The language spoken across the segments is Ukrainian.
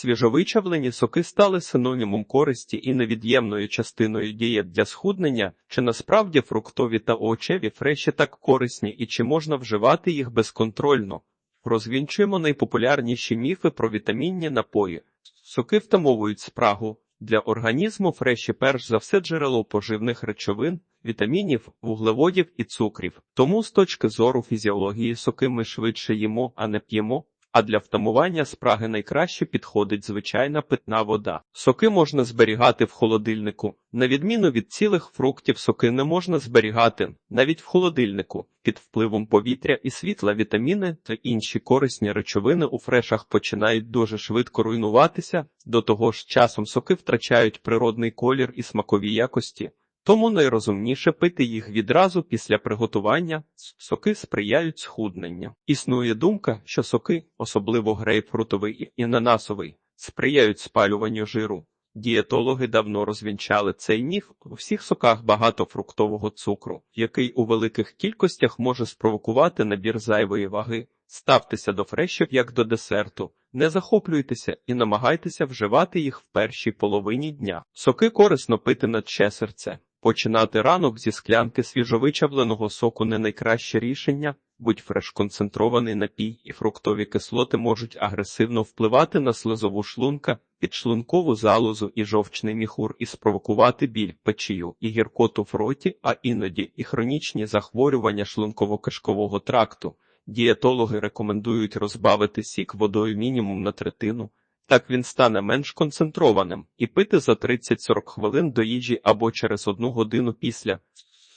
Свіжовичавлені соки стали синонімом користі і невід'ємною частиною дієт для схуднення, чи насправді фруктові та овочеві фреші так корисні і чи можна вживати їх безконтрольно. Розвінчуємо найпопулярніші міфи про вітамінні напої. Соки втамовують спрагу. Для організму фреші перш за все джерело поживних речовин, вітамінів, вуглеводів і цукрів. Тому з точки зору фізіології соки ми швидше їмо, а не п'ємо. А для втамування спраги найкраще підходить звичайна питна вода. Соки можна зберігати в холодильнику. На відміну від цілих фруктів, соки не можна зберігати навіть в холодильнику. Під впливом повітря і світла вітаміни та інші корисні речовини у фрешах починають дуже швидко руйнуватися, до того ж часом соки втрачають природний колір і смакові якості. Тому найрозумніше пити їх відразу після приготування. Соки сприяють схудненню. Існує думка, що соки, особливо грейпфрутовий і ананасовий, сприяють спалюванню жиру. Дієтологи давно розвінчали цей міф. У всіх соках багато фруктового цукру, який у великих кількостях може спровокувати набір зайвої ваги. Ставтеся до фрешів як до десерту, не захоплюйтеся і намагайтеся вживати їх в першій половині дня. Соки корисно пити на ще серце. Починати ранок зі склянки свіжовичавленого соку не найкраще рішення, будь-фреш концентрований напій і фруктові кислоти можуть агресивно впливати на слизову шлунка, підшлункову залозу і жовчний міхур і спровокувати біль, печію і гіркоту в роті, а іноді і хронічні захворювання шлунково-кишкового тракту. Дієтологи рекомендують розбавити сік водою мінімум на третину. Так він стане менш концентрованим і пити за 30-40 хвилин до їжі або через одну годину після.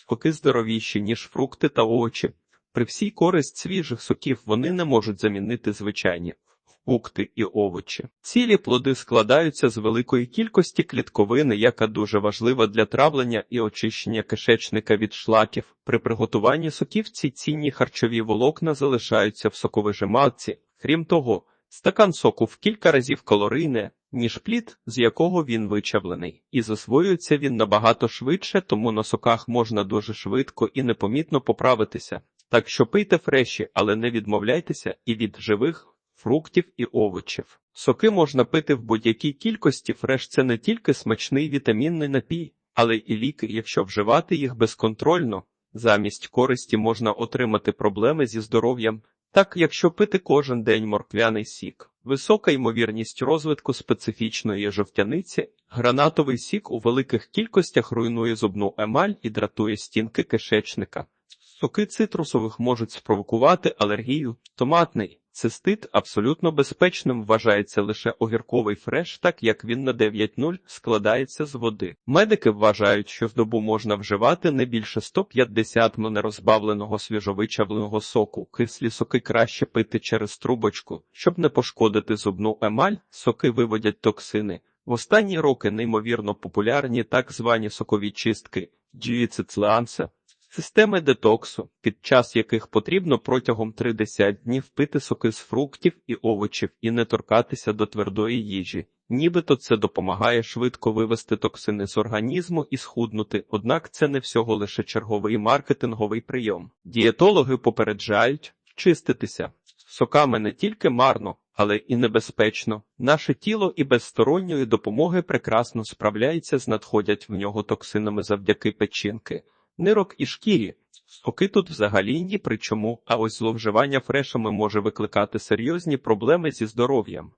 Соки здоровіші, ніж фрукти та овочі. При всій користь свіжих соків вони не можуть замінити звичайні фрукти і овочі. Цілі плоди складаються з великої кількості клітковини, яка дуже важлива для травлення і очищення кишечника від шлаків. При приготуванні соків ці цінні харчові волокна залишаються в соковижималці. Крім того, Стакан соку в кілька разів калорійне, ніж плід, з якого він вичавлений, і засвоюється він набагато швидше, тому на соках можна дуже швидко і непомітно поправитися. Так що пийте фреші, але не відмовляйтеся і від живих фруктів і овочів. Соки можна пити в будь-якій кількості. Фреш це не тільки смачний вітамінний напій, але і ліки, якщо вживати їх безконтрольно. Замість користі можна отримати проблеми зі здоров'ям. Так, якщо пити кожен день морквяний сік, висока ймовірність розвитку специфічної жовтяниці, гранатовий сік у великих кількостях руйнує зубну емаль і дратує стінки кишечника. Соки цитрусових можуть спровокувати алергію, томатний. Цистит абсолютно безпечним вважається лише огірковий фреш, так як він на 9.0 складається з води. Медики вважають, що в добу можна вживати не більше 150 мл нерозбавленого свіжовичавленого соку. Кислі соки краще пити через трубочку, щоб не пошкодити зубну емаль, соки виводять токсини. В останні роки неймовірно популярні так звані сокові чистки дюїцитлеанса, Системи детоксу, під час яких потрібно протягом 30 днів пити соки з фруктів і овочів і не торкатися до твердої їжі, нібито це допомагає швидко вивести токсини з організму і схуднути, однак це не всього лише черговий маркетинговий прийом. Дієтологи попереджають чиститися соками не тільки марно, але і небезпечно. Наше тіло і без сторонньої допомоги прекрасно справляється з надходять в нього токсинами завдяки печінки нирок і шкірі. Соки тут взагалі ні при чому, а ось зловживання фрешами може викликати серйозні проблеми зі здоров'ям.